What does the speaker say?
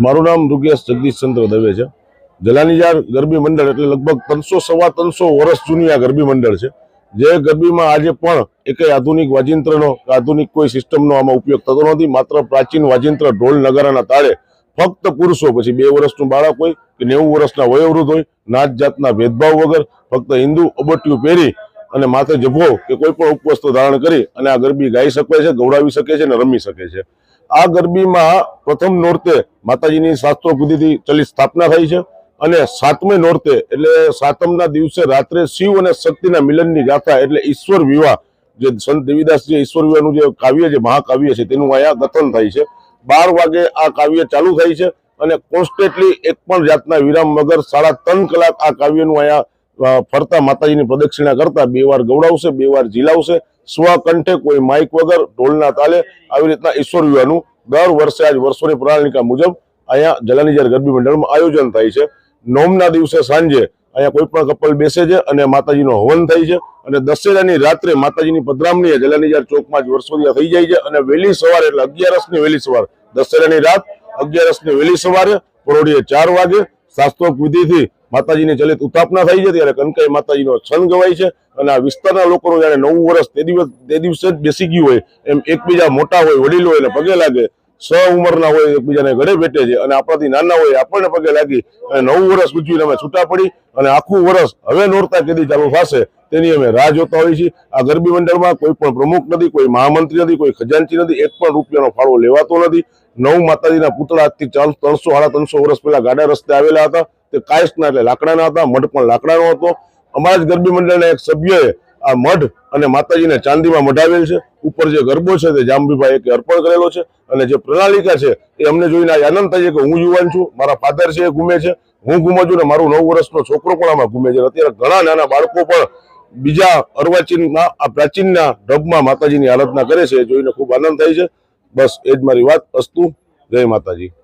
મારું નામ રૂગેશ જગદીશચંદ્ર દવે છે. જલાનીજાર ગરબી મંડળ એટલે લગભગ ત્રણસો સવા ત્રણસો વર્ષ જૂની આ ગરબી મંડળ છે. જે ગરબીમાં આજે પણ એકેય આધુનિક વાજિંત્રનો, આધુનિક કોઈ સિસ્ટમનો આમાં ઉપયોગ થતો નથી. માત્ર પ્રાચીન વાજિંત્ર ઢોલ નગારાના તાળે ફક્ત પુરુષો, પછી બે વર્ષનું બાળક હોય કે નેવું વર્ષના વયોવૃદ્ધ હોય, નાત જાતના ભેદભાવ વગર ફક્ત હિન્દુ અબટ્યું પહેરી અને માથે જભો કે કોઈ પણ ઉપવસ્ત્ર ધારણ કરી અને આ ગરબી ગાઈ શકે છે ગૌડાવી શકે છે અને રમી શકે છે. આ ગરબીમાં પ્રથમ નોરતે માતાજીની શાસ્ત્રો ચલી સ્થાપના થઈ છે અને સાતમે નોરતે, એટલે સાતમના દિવસે રાત્રે શિવ અને શક્તિના મિલનની ગાથા, એટલે ઈશ્વર વિવાહ, જે સંત દેવીદાસજી ઈશ્વર વિવાહનું જે કાવ્ય છે, મહાકાવ્ય છે, તેનું અહીંયા કથન થાય છે. બાર વાગે આ કાવ્ય ચાલુ થાય છે અને કોન્સ્ટન્ટલી એક પણ જાતના વિરામ વગર સાડા ત્રણ કલાક આ કાવ્યનું અહીંયા ફરતા માતાજીની પ્રદક્ષિણા કરતા બે વાર ગૌડાવશે બે વાર ઝીલાવશે સ્વકંઠે કોઈ માઇક વગર ઢોલના તાલે આવી રીતના ઈશ્વર વિવાહનું દર વર્ષે આજ વર્ષોની પ્રણાલિકા મુજબ અહીંયા જલાનીજર ગરબી મંડળમાં આયોજન થાય છે નોમના દિવસે સાંજે અહીંયા કોઈ પણ કપલ બેસે છે અને માતાજીનો હવન થાય છે અને દશેરાની રાત્રે માતાજીની પધરામણી જલાનીજાર ચોકમાં જ વર્ષોદિયા થઈ જાય છે અને વહેલી સવારે એટલે અગિયારસની વહેલી સવાર, દશેરાની રાત અગિયારસની વહેલી સવારે, પરોઢીએ ચાર વાગે શાસ્ત્રોક વિધિથી માતાજીની ચલિત ઉત્થાપના થઈ છે ત્યારે કનકાઈ માતાજીનો છંદ ગવાય છે અને આ વિસ્તારના લોકોનું જ્યારે નવું વર્ષ તે દિવસ તે દિવસે જ બેસી ગયું હોય એમ એકબીજા મોટા હોય, વડીલો હોય પગે લાગે, સ ઉંમરના હોય એકબીજાને ઘરે બેઠે છે અને આપણાથી નાના હોય આપણને પગે લાગી અને નવું વર્ષ ઉજવીને અમે છૂટા પડી અને આખું વર્ષ હવે નોરતા કેદી ચાલુ થશે તેની અમે રાહ જોતા હોઈએ છીએ. આ ગરબી મંડળમાં કોઈ પણ પ્રમુખ નથી, કોઈ મહામંત્રી નથી, કોઈ ખજાનચી નથી, એક પણ રૂપિયાનો ફાળો લેવાતો નથી. નવ માતાજીના પુતળા આજથી ત્રણસો સાડા ત્રણસો વર્ષ પહેલા ગાડા રસ્તે આવેલા હતા. તે કાયસ્ટના એટલે લાકડાના હતા, મઢ પણ લાકડાનો હતો. અમારા જ ગરબી મંડળના એક સભ્યએ આ મઢ અને માતાજીને ચાંદીમાં મઢાવેલ છે. ઉપર જે ગરબો છે તે જાંબીભાઈ એક અર્પણ કરેલો છે અને જે પ્રણાલિકા છે એ અમને જોઈને આજ આનંદ થાય છે કે હું યુવાન છું, મારા ફાધર છે એ ઘૂમે છે. હું ઘૂમું છું ને મારું નવ વર્ષનો છોકરો પણ આમાં ઘૂમે છે. અત્યારે ઘણા નાના બાળકો પણ બીજા અર્વાચીનના, આ પ્રાચીનના ઢબમાં માતાજીની આરાધના કરે છે. એ જોઈને ખૂબ આનંદ થાય છે. બસ એ જ મારી વાત, અસ્તુ. જય માતાજી.